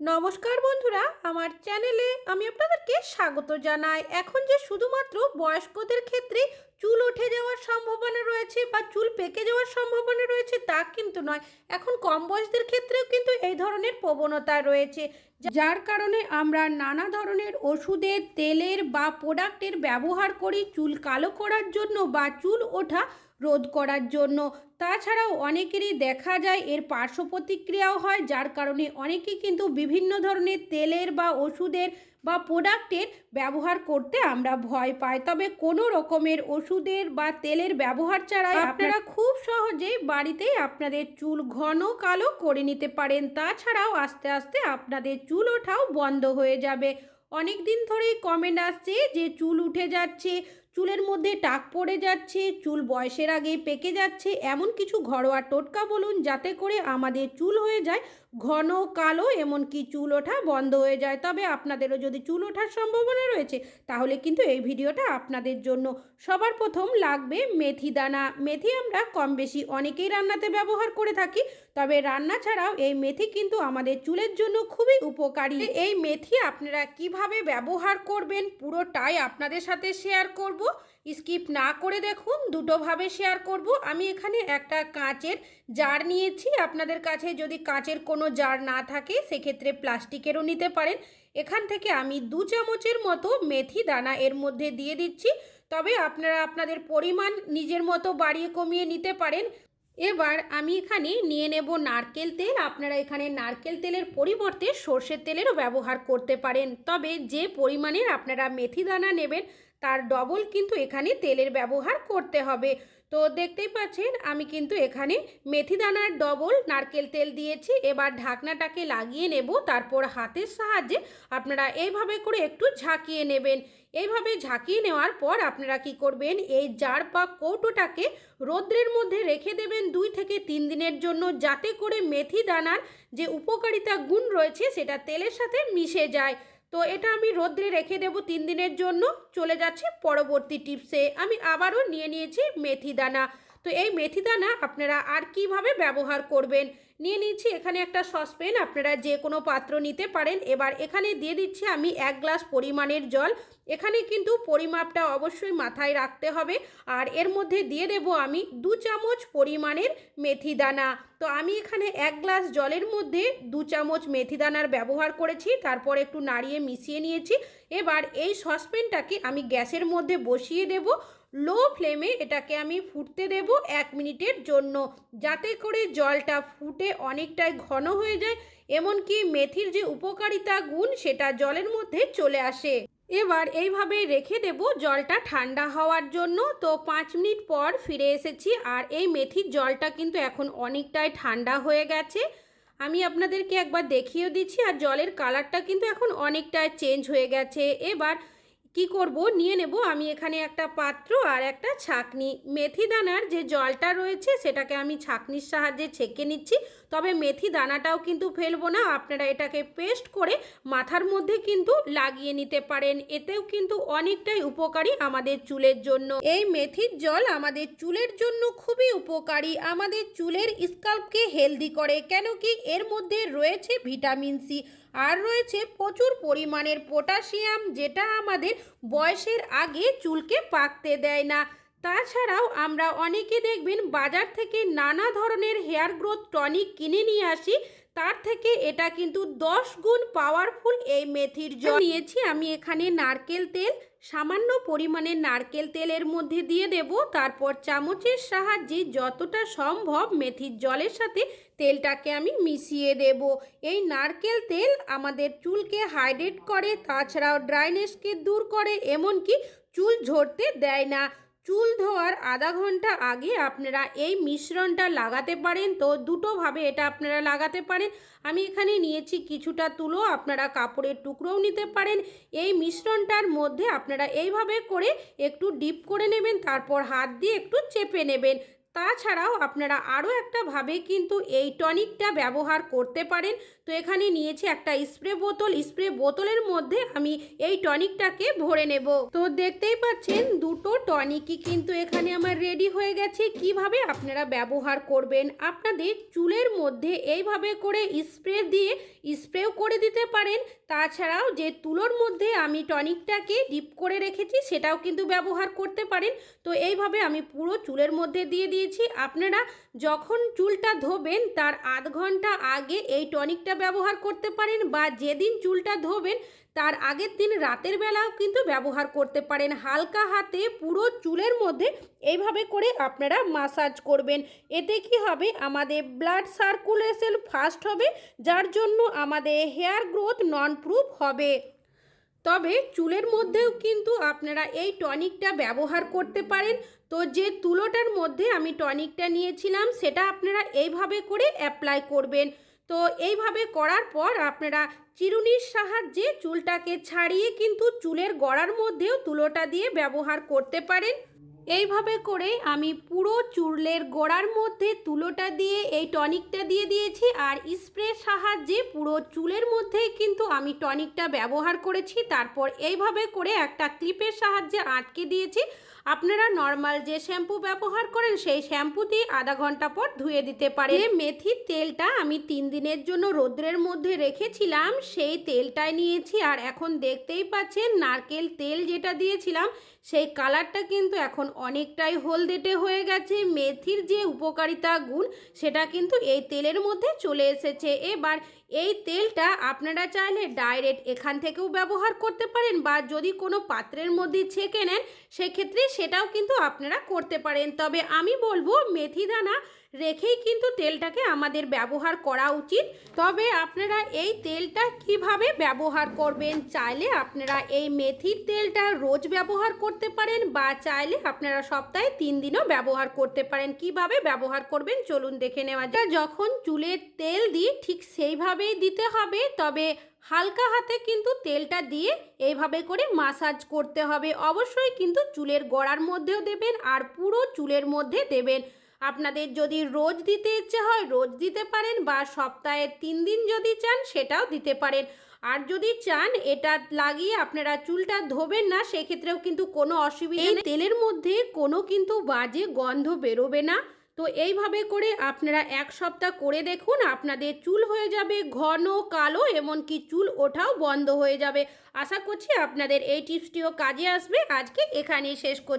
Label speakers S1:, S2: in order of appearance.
S1: নমস্কার বন্ধুরা, আমার চ্যানেলে আমি আপনাদেরকে স্বাগত জানাই। এখন যে শুধুমাত্র বয়স্কদের ক্ষেত্রে চুল উঠে যাওয়ার সম্ভাবনা রয়েছে বা চুল পেকে যাওয়ার সম্ভাবনা রয়েছে তা কিন্তু নয়, এখন কম বয়সদের ক্ষেত্রেও কিন্তু এই ধরনের প্রবণতা রয়েছে। যার কারণে আমরা নানা ধরনের ওষুধের, তেলের বা প্রোডাক্টের ব্যবহার করি, চুল কালো করার জন্য বা চুল ওঠা রোধ করার জন্য। তাছাড়াও অনেকেরই দেখা যায় এর পার্শ্ব প্রতিক্রিয়াও হয় যার কারণে অনেকেই কিন্তু বিভিন্ন ধরনের তেলের বা ওষুধের বা প্রোডাক্টের ব্যবহার করতে আমরা ভয় পাই। তবে কোনো রকমের ওষুধের বা তেলের ব্যবহার ছাড়াই আপনারা খুব সহজেই বাড়িতেই আপনাদের চুল ঘন কালো করে নিতে পারেন। তাছাড়াও আস্তে আস্তে আপনাদের চুল ওঠাও বন্ধ হয়ে যাবে। অনেক দিন ধরেই কমেন্ট আসছে যে চুল উঠে যাচ্ছে। চুলের মধ্যে টাক পড়ে যাচ্ছে, চুল বয়সের আগেই পেকে যাচ্ছে, এমন কিছু ঘরোয়া টোটকা বলুন যাতে করে আমাদের চুল হয়ে যায়, ঘন, কালো, এমনকি চুল ওঠা বন্ধ হয়ে যায়। তবে আপনাদেরও যদি চুল ওঠার সম্ভাবনা রয়েছে, তাহলে কিন্তু এই ভিডিওটা আপনাদের জন্য সবার প্রথম লাগবে মেথি দানা। মেথি আমরা কম বেশি অনেকেই রান্নাতে ব্যবহার করে থাকি, তবে রান্না ছাড়াও এই মেথি কিন্তু আমাদের চুলের জন্য খুবই উপকারী। এই মেথি আপনারা কীভাবে ব্যবহার করবেন পুরোটাই আপনাদের সাথে শেয়ার করব। স্কিপ না করে দেখুন দুটোভাবে শেয়ার করব। আমি এখানে একটা কাঁচের জার নিয়েছি। আপনাদের কাছে যদি কাঁচের কোনো জার না থাকে, সেক্ষেত্রে প্লাস্টিকেরও নিতে পারেন। এখান থেকে আমি দু চামচের মতো মেথি দানা এর মধ্যে দিয়ে দিচ্ছি। তবে আপনারা আপনাদের পরিমাণ নিজের মতো বাড়িয়ে কমিয়ে নিতে পারেন। এবার আমি এখানে নিয়ে নেব নারকেল তেল। আপনারা এখানে নারকেল তেলের পরিবর্তে সর্ষের তেলেরও ব্যবহার করতে পারেন। তবে যে পরিমাণের আপনারা মেথি দানা নেবেন তার ডবল কিন্তু এখানে তেলের ব্যবহার করতে হবে। তো দেখতেই পাচ্ছেন, আমি কিন্তু এখানে মেথি দানার ডবল নারকেল তেল দিয়েছি, এবার ঢাকনাটাকে লাগিয়ে নেব, তারপর হাতের সাহায্যে আপনারা এইভাবে করে একটু ঝাঁকিয়ে নেবেন। এইভাবে ঝাঁকিয়ে নেওয়ার পর আপনারা কি করবেন, এই জার বা কৌটোটাকে রৌদ্রের মধ্যে রেখে দেবেন দুই থেকে তিন দিনের জন্য, যাতে করে মেথি দানার যে উপকারিতা গুণ রয়েছে, সেটা তেলের সাথে মিশে যায়। তো এটা আমি রোদ্রে রেখে দেব তিন দিনের জন্য। চলে যাচ্ছে পরবর্তী টিপসে। আমি আবারও নিয়ে নিয়েছি মেথি দানা তো এই মেথি দানা আপনারা আর কীভাবে ব্যবহার করবেন? নিয়ে নিচ্ছি এখানে একটা সসপেন আপনারা যে কোনো পাত্র নিতে পারেন। এবার এখানে দিয়ে দিচ্ছি আমি এক গ্লাস পরিমাণের জল। এখানে কিন্তু পরিমাপটা অবশ্যই মাথায় রাখতে হবে। আর এর মধ্যে দিয়ে দেব আমি দু চামচ পরিমাণের মেথি দানা তো আমি এখানে এক গ্লাস জলের মধ্যে দু চামচ মেথি দানার ব্যবহার করেছি, তারপর একটু নাড়িয়ে মিশিয়ে নিয়েছি। এবার এই সসপ্যানটাকে আমি গ্যাসের মধ্যে বসিয়ে দেব। লো ফ্লেমে এটাকে আমি ফুটতে দেব এক মিনিটের জন্য, যাতে করে জলটা ফুটে অনেকটাই ঘন হয়ে যায়। এমনকি মেথির যে উপকারিতা গুণ, সেটা জলের মধ্যে চলে আসে। এবার এইভাবে রেখে দেব জলটা ঠান্ডা হওয়ার জন্য। তো পাঁচ মিনিট পর ফিরে এসেছি আর এই মেথির জলটা কিন্তু এখন অনেকটাই ঠান্ডা হয়ে গেছে। আমি আপনাদেরকে একবার দেখিয়েও দিচ্ছি আর জলের কালারটা কিন্তু এখন অনেকটাই চেঞ্জ হয়ে গেছে। এবার কি করব? নিয়ে নেব। আমি এখানে একটা পাত্র আর একটা ছাকনি। মেথি দানার যে জলটা রয়েছে, সেটাকে আমি ছাকনির সাহায্যে ছেঁকে নিচ্ছি। তবে মেথি দানাটাও কিন্তু ফেলব না। আপনারা এটাকে পেস্ট করে মাথার মধ্যে কিন্তু লাগিয়ে নিতে পারেন। এতেও কিন্তু অনেকটাই উপকারী আমাদের চুলের জন্য। এই মেথির জল আমাদের চুলের জন্য খুবই উপকারী। আমাদের চুলের স্কাল্পকে হেলদি করে। কেন কি এর মধ্যে রয়েছে ভিটামিন সি। আর রয়েছে প্রচুর পরিমাণের পটাশিয়াম যেটা আমাদের বয়সের আগে চুলকে পাকতে দেয় না। তাছাড়াও আমরা অনেকে দেখবেন বাজার থেকে নানা ধরনের হেয়ার গ্রোথ টনিক কিনে নিয়ে আসি তার থেকে এটা কিন্তু দশ গুণ পাওয়ারফুল এই মেথির জল। নিয়েছি, আমি এখানে নারকেল তেল, সামান্য পরিমাণে নারকেল তেলের মধ্যে দিয়ে দেব। তারপর চামচের সাহায্যে যতটা সম্ভব মেথির জলের সাথে তেলটাকে আমি মিশিয়ে দেব। এই নারকেল তেল আমাদের চুলকে হাইড্রেট করে, তাছাড়াও ড্রাইনেসকে দূর করে, এমনকি চুল ঝরতে দেয় না। চুল ধোয়ার আধা ঘণ্টা আগে আপনারা এই মিশ্রণটা লাগাতে পারেন। তো দুটোভাবে এটা আপনারা লাগাতে পারেন। আমি এখানে নিয়েছি কিছুটা তুলো, আপনারা কাপড়ের টুকরোও নিতে পারেন। এই মিশ্রণটার মধ্যে আপনারা এইভাবে করে একটু ডিপ করে নেবেন, তারপর হাত দিয়ে একটু চেপে নেবেন। তাছাড়াও আপনারা আরও একটা ভাবে কিন্তু এই টনিকটা ব্যবহার করতে পারেন। তো এখানে নিয়েছি একটা স্প্রে বোতল। স্প্রে বোতলের মধ্যে আমি এই টনিকটাকে ভরে নেব। তো দেখতেই পাচ্ছেন, দুটো টনিকই কিন্তু এখানে আমার রেডি হয়ে গেছে। কীভাবে আপনারা ব্যবহার করবেন? আপনাদের চুলের মধ্যে এইভাবে করে স্প্রে দিয়ে স্প্রেও করে দিতে পারেন। তাছাড়াও যে তুলোর মধ্যে আমি টনিকটাকে ডিপ করে রেখেছি, সেটাও কিন্তু ব্যবহার করতে পারেন। তো এইভাবে আমি পুরো চুলের মধ্যে দিয়ে দিয়ে দিয়েছি আপনারা যখন চুলটা ধোবেন তার আধ ঘণ্টা আগে এই টনিকটা ব্যবহার করতে পারেন বা যেদিন চুলটা ধোবেন তার আগের দিন রাতের বেলাও কিন্তু ব্যবহার করতে পারেন। হালকা হাতে পুরো চুলের মধ্যে এইভাবে করে আপনারা মাসাজ করবেন। এতে কি হবে? আমাদের ব্লাড সার্কুলেশন ফাস্ট হবে, যার জন্য আমাদের হেয়ার গ্রোথ নন প্রুফ হবে। তবে চুলের মধ্যেও কিন্তু আপনারা এই টনিকটা ব্যবহার করতে পারেন। তো যে তুলোটার মধ্যে আমি টনিকটা নিয়েছিলাম, সেটা আপনারা এইভাবে করে অ্যাপ্লাই করবেন। তো এইভাবে করার পর আপনারা চিরুনির সাহায্যে চুলটাকে ছাড়িয়ে কিন্তু চুলের গড়ার মধ্যেও তুলোটা দিয়ে ব্যবহার করতে পারেন। এইভাবে করে আমি পুরো চুলের গোড়ার মধ্যে তুলোটা দিয়ে, এই টনিকটা দিয়ে দিয়েছি আর স্প্রে সাহায্যে পুরো চুলের মধ্যে কিন্তু আমি টনিকটা ব্যবহার করেছি। তারপর এইভাবে করে একটা ক্লিপের সাহায্যে আটকে দিয়েছি। আপনারা নর্মাল যে শ্যাম্পু ব্যবহার করেন, সেই শ্যাম্পু দিয়ে আধা ঘণ্টা পর ধুয়ে দিতে পারেন। যে মেথির তেলটা আমি তিন দিনের জন্য রোদ্রের মধ্যে রেখেছিলাম, সেই তেলটাই নিয়েছি। আর এখন দেখতেই পাচ্ছেন, নারকেল তেল যেটা দিয়েছিলাম, সেই কালারটা কিন্তু এখন অনেকটাই হলদেটে হয়ে গেছে। মেথির যে উপকারিতা গুণ, সেটা কিন্তু এই তেলের মধ্যে চলে এসেছে। এবার এই তেলটা আপনারা চাইলে ডাইরেক্ট এখান থেকেও ব্যবহার করতে পারেন, বা যদি কোনো পাত্রের মধ্যে ছেঁকে নেন, সেক্ষেত্রে সেটাও কিন্তু আপনারা করতে পারেন। তবে আমি বলব মেথি দানা রেখেই কিন্তু তেলটাকে আমাদের ব্যবহার করা উচিত। তবে আপনারা এই তেলটা কীভাবে ব্যবহার করবেন, চাইলে আপনারা এই মেথির তেলটা রোজ ব্যবহার করতে পারেন বা চাইলে আপনারা সপ্তাহে তিন দিনও ব্যবহার করতে পারেন। কীভাবে ব্যবহার করবেন চলুন দেখে নেওয়া যায় যখন চুলের তেল দিই, ঠিক সেইভাবেই দিতে হবে। তবে হালকা হাতে কিন্তু তেলটা দিয়ে এইভাবে করে মাসাজ করতে হবে। অবশ্যই কিন্তু চুলের গোড়ার মধ্যেও দেবেন আর পুরো চুলের মধ্যে দেবেন। আপনাদের যদি রোজ দিতে ইচ্ছে হয় রোজ দিতে পারেন বা সপ্তাহে তিন দিন যদি চান সেটাও দিতে পারেন। আর যদি চান এটা লাগিয়ে আপনারা চুলটা ধোবেন না সেক্ষেত্রেও কিন্তু কোনো অসুবিধা নেই। তেলের মধ্যে কোনো কিন্তু বাজে গন্ধ বেরোবে না। তো এইভাবে করে আপনারা এক সপ্তাহ করে দেখুন আপনাদের চুল হয়ে যাবে ঘন কালো এমনকি চুল ওঠাও বন্ধ হয়ে যাবে। আশা করছি আপনাদের এই টিপসটিও কাজে আসবে। আজকে এখানেই শেষ করছি